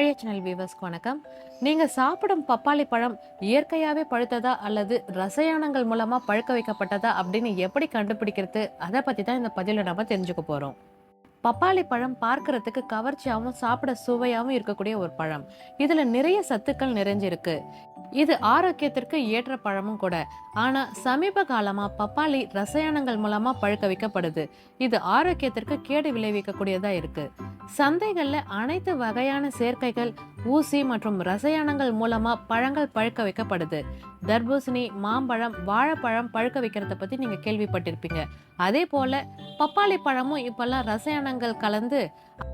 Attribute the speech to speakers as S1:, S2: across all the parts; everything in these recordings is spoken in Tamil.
S1: விவஸ்க்கு வணக்கம். நீங்கள் சாப்பிடும் பப்பாளி பழம் இயற்கையாகவே பழுத்ததா அல்லது ரசாயனங்கள் மூலமாக பழுக்க வைக்கப்பட்டதா அப்படின்னு எப்படி கண்டுபிடிக்கிறது? அதை பற்றி தான் இந்த பதிவில் நம்ம தெரிஞ்சுக்க போகிறோம் பப்பாளி பழம் பார்க்கறதுக்கு கவர்ச்சியாகவும் சாப்பிட சுவையாகவும் இருக்கக்கூடிய ஒரு பழம். இதுல நிறைய சத்துக்கள் நிறைஞ்சிருக்கு. இது ஆரோக்கியத்திற்கு ஏற்ற பழமும் கூட. ஆனா சமீப காலமா பப்பாளி ரசாயனங்கள் மூலமா பழுக்க வைக்கப்படுது. இது ஆரோக்கியத்திற்கு கேடு விளைவிக்கக்கூடியதா இருக்கு. சந்தைகள்ல அனைத்து வகையான சேர்க்கைகள் ஊசி மற்றும் ரசாயனங்கள் மூலமா பழங்கள் பழுக்க வைக்கப்படுது. தர்பூசணி மாம்பழம் வாழைப்பழம் பழுக்க வைக்கிறத பத்தி நீங்க கேள்விப்பட்டிருப்பீங்க. அதே போல பப்பாளி பழமும் இப்பெல்லாம் ரசாயனங்கள் கலந்து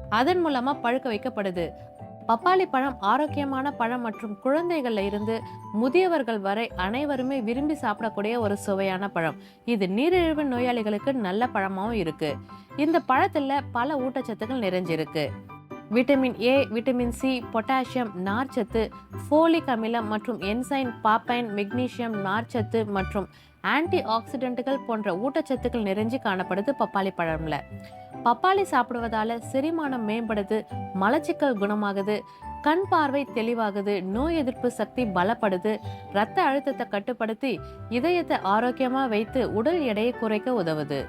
S1: அதன் மூலமா பழுக்க வைக்கப்படுது. பப்பாளி பழம் ஆரோக்கியமான பழம் மற்றும் குழந்தைகள்ல இருந்து முதியவர்கள் வரை அனைவருமே விரும்பி சாப்பிடக்கூடிய ஒரு சுவையான பழம். இது நீரிழிவு நோயாளிகளுக்கு நல்ல பழமாகவும் இருக்கு. இந்த பழத்துல பல ஊட்டச்சத்துக்கள் நிறைஞ்சிருக்கு. Vitamin A vitamin C potassium நார்ச்சத்து ஃபோலிக் அமிலம் மற்றும் என்சைன் பாப்பைன் மெக்னீசியம் நார்ச்சத்து மற்றும் ஆன்டி ஆக்சிடென்ட்டுகள் போன்ற ஊட்டச்சத்துக்கள் நிறைஞ்சு காணப்படுது பப்பாளி பழம்ல. பப்பாளி சாப்பிடுவதால செரிமானம் மேம்படுது மலச்சிக்கல் குணமாகுது கண் பார்வை தெளிவாகுது நோய் எதிர்ப்பு சக்தி பலப்படுது ரத்த அழுத்தத்தை கட்டுப்படுத்தி இதயத்தை ஆரோக்கியமாக வைத்து உடல் எடையை குறைக்க உதவுது.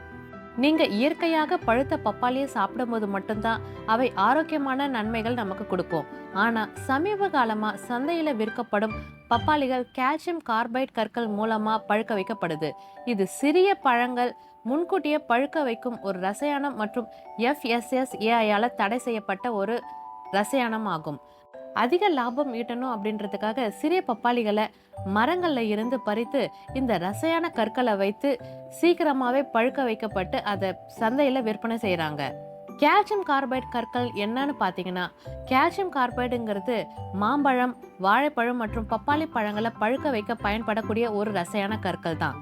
S1: நீங்க இயற்கையாக பழுத்த பப்பாளியை சாப்பிடும்போது மட்டும்தான் அவை ஆரோக்கியமான நன்மைகள் நமக்கு கொடுக்கும். ஆனா சமீப காலமா சந்தையில விற்கப்படும் பப்பாளிகள் கால்சியம் கார்பைட் கற்கள் மூலமா பழுக்க வைக்கப்படுது. இது சிறிய பழங்கள் முன்கூட்டியே பழுக்க வைக்கும் ஒரு ரசாயனம் மற்றும் எஃப்எஸ்எஸ்ஏஐயால தடை செய்யப்பட்ட ஒரு ரசாயனம் ஆகும் அதிக லாபம் ஈட்டணும் அப்படின்றதுக்காக சிறிய பப்பாளிகளை மரங்களில் இருந்து பறித்து இந்த ரசாயன கற்களை வைத்து சீக்கிரமாகவே பழுக்க வைக்கப்பட்டு அதை சந்தையில் விற்பனை செய்கிறாங்க கால்சியம் கார்பைட் கற்கள் என்னன்னு பார்த்தீங்கன்னா கால்சியம் கார்பைடுங்கிறது மாம்பழம் வாழைப்பழம் மற்றும் பப்பாளி பழங்களை பழுக்க வைக்க பயன்படக்கூடிய ஒரு ரசாயன கற்கள் தான்.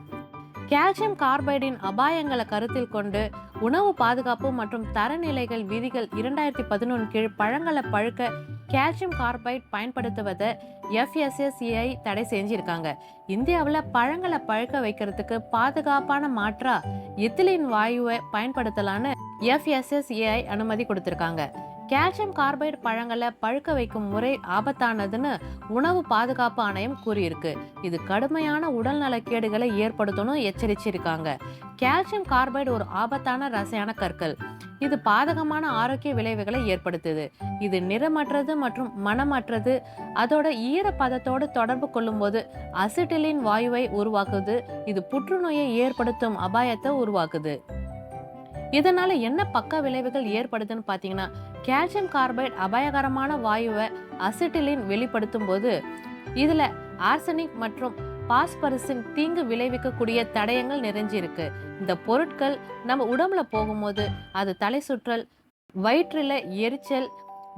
S1: கால்சியம் கார்பைடின் அபாயங்களை கருத்தில் கொண்டு உணவு பாதுகாப்பு மற்றும் தரநிலைகள் விதிகள் இரண்டாயிரத்தி பதினொன்று கீழ் பழங்களை பழுக்க கால்சியம் கார்பைட் பயன்படுத்துவதை எஃப்எஸ்எஸ்சிஐ தடை செஞ்சிருக்காங்க. இந்தியாவில் பழங்களை பழுக்க வைக்கிறதுக்கு பாதுகாப்பான மாற்றா எத்திலின் வாயுவை பயன்படுத்தலான்னு எஃப்எஸ்எஸ்ஏஐ அனுமதி கொடுத்துருக்காங்க. கால்சியம் கார்பைடு பழங்களை பழுக்க வைக்கும் முறை ஆபத்தானதுன்னு உணவு பாதுகாப்பு ஆணையம் கூறியிருக்கு. இது கடுமையான உடல் நலக்கேடுகளை ஏற்படுத்தணும் எச்சரிச்சிருக்காங்க. கால்சியம் கார்பைடு ஒரு ஆபத்தான ரசாயன கற்கள். இது பாதகமான ஆரோக்கிய விளைவுகளை ஏற்படுத்துது. இது நிறமற்றது மற்றும் மனமற்றது. அதோட ஈரப்பதத்தோடு தொடர்பு கொள்ளும்போது அசிட்டிலின் வாயுவை உருவாக்குது. இது புற்றுநோயை ஏற்படுத்தும் அபாயத்தை உருவாக்குது. இதனால என்ன பக்க விளைவுகள் ஏற்படுதுன்னு பார்த்தீங்கன்னா கால்சியம் கார்பைட் அபாயகரமான வாயுவை அசிட்டிலின் வெளிப்படுத்தும் போது இதில் ஆர்சனிக் மற்றும் பாஸ்பரஸின் தீங்கு விளைவிக்கக்கூடிய தடயங்கள் நிறைஞ்சிருக்கு. இந்த பொருட்கள் நம்ம உடம்புல போகும்போது அது தலை சுற்றல் வயிற்றுல எரிச்சல்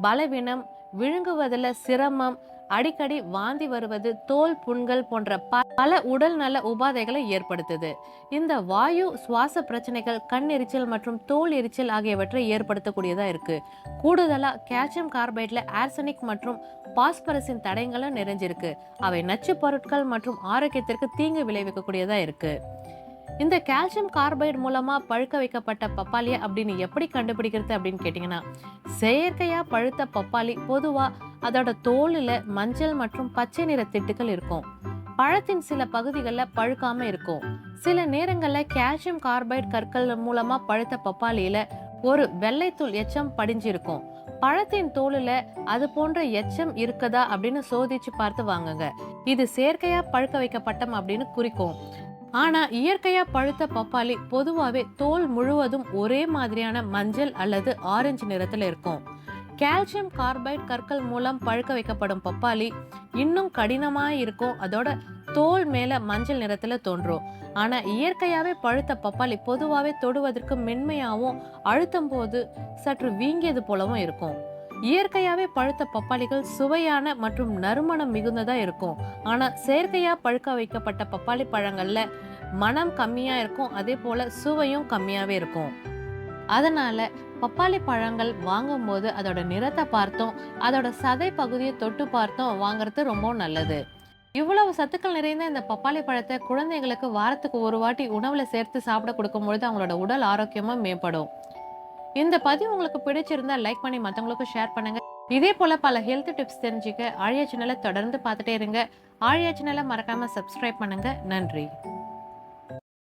S1: பலவீனம் விழுங்குவதில் சிரமம் அடிக்கடி வாந்தி வருவது தோல் புண்கள் போன்ற ப- பல உடல் நல உபாதைகளை ஏற்படுத்துது. இந்த வாயு சுவாச பிரச்சனைகள் கண் எரிச்சல் மற்றும் தோல் எரிச்சல் ஆகியவற்றை ஏற்படுத்தக்கூடியதா இருக்கு. கூடுதலா கால்சியம் கார்பைட்ல ஆர்சனிக் மற்றும் பாஸ்பரஸின் தடயங்களும் நிறைஞ்சிருக்கு. அவை நச்சு பொருட்கள் மற்றும் ஆரோக்கியத்திற்கு தீங்கு விளைவிக்கக்கூடியதா இருக்கு. இந்த கால்சியம் கார்பைடு மூலமா பழுக்க வைக்கப்பட்ட பப்பாளியை அப்படின்னு எப்படி கண்டுபிடிக்கிறது அப்படின்னு கேட்டிங்கன்னா செயற்கையா பழுத்த பப்பாளி பொதுவா அதோட தோலில் மஞ்சள் மற்றும் பச்சை நிற திட்டுகள் இருக்கும். பழத்தின் சில பகுதிகளில் பழுக்காம இருக்கும். சில நேரங்களில் கால்சியம் கார்பைட் கற்கள் மூலமா பழுத்த பப்பாளியில ஒரு வெள்ளைத்தூள் எச்சம் படிஞ்சிருக்கும். பழத்தின் தோலில் அது போன்ற எச்சம் இருக்குதா அப்படின்னு சோதிச்சு பார்த்து வாங்குங்க. இது செயற்கையா பழுக்க வைக்கப்பட்டம் அப்படின்னு குறிக்கும். ஆனா இயற்கையா பழுத்த பப்பாளி பொதுவாகவே தோல் முழுவதும் ஒரே மாதிரியான மஞ்சள் அல்லது ஆரஞ்சு நிறத்துல இருக்கும். கால்சியம் கார்பைட் கற்கள் மூலம் பழுக்க வைக்கப்படும் பப்பாளி இன்னும் கடினமாக இருக்கும். அதோட தோல் மேல மஞ்சள் நிறத்துல தோன்றும். ஆனா இயற்கையாவே பழுத்த பப்பாளி பொதுவாகவே தொடுவதற்கு மென்மையாகவும் அழுத்தும் போது சற்று வீங்கியது போலவும் இருக்கும். இயற்கையாவே பழுத்த பப்பாளிகள் சுவையான மற்றும் நறுமணம் மிகுந்ததா இருக்கும். ஆனா செயற்கையா பழுக்க வைக்கப்பட்ட பப்பாளி பழங்கள்ல மனம் கம்மியா இருக்கும். அதே போல சுவையும் கம்மியாவே இருக்கும். அதனால பப்பாளி பழங்கள் வாங்கும்போது அதோட நிறத்தை பார்த்தோம் அதோட சதை பகுதியை தொட்டு பார்த்தோம் வாங்குறது ரொம்ப நல்லது. இவ்வளவு சத்துக்கள் நிறைந்த இந்த பப்பாளி பழத்தை குழந்தைங்களுக்கு வாரத்துக்கு ஒரு வாட்டி உணவுல சேர்த்து சாப்பிட கொடுக்கும்பொழுது அவங்களோட உடல் ஆரோக்கியமும் மேம்படும். இந்த பதிவு உங்களுக்கு பிடிச்சிருந்தா லைக் பண்ணி மற்றவங்களுக்கும் ஷேர் பண்ணுங்க. இதே போல பல ஹெல்த் டிப்ஸ் தெரிஞ்சுக்க ஆழியா சேனலை தொடர்ந்து பார்த்துட்டே இருங்க. ஆழியா சேனலை மறக்காம சப்ஸ்கிரைப் பண்ணுங்க. நன்றி.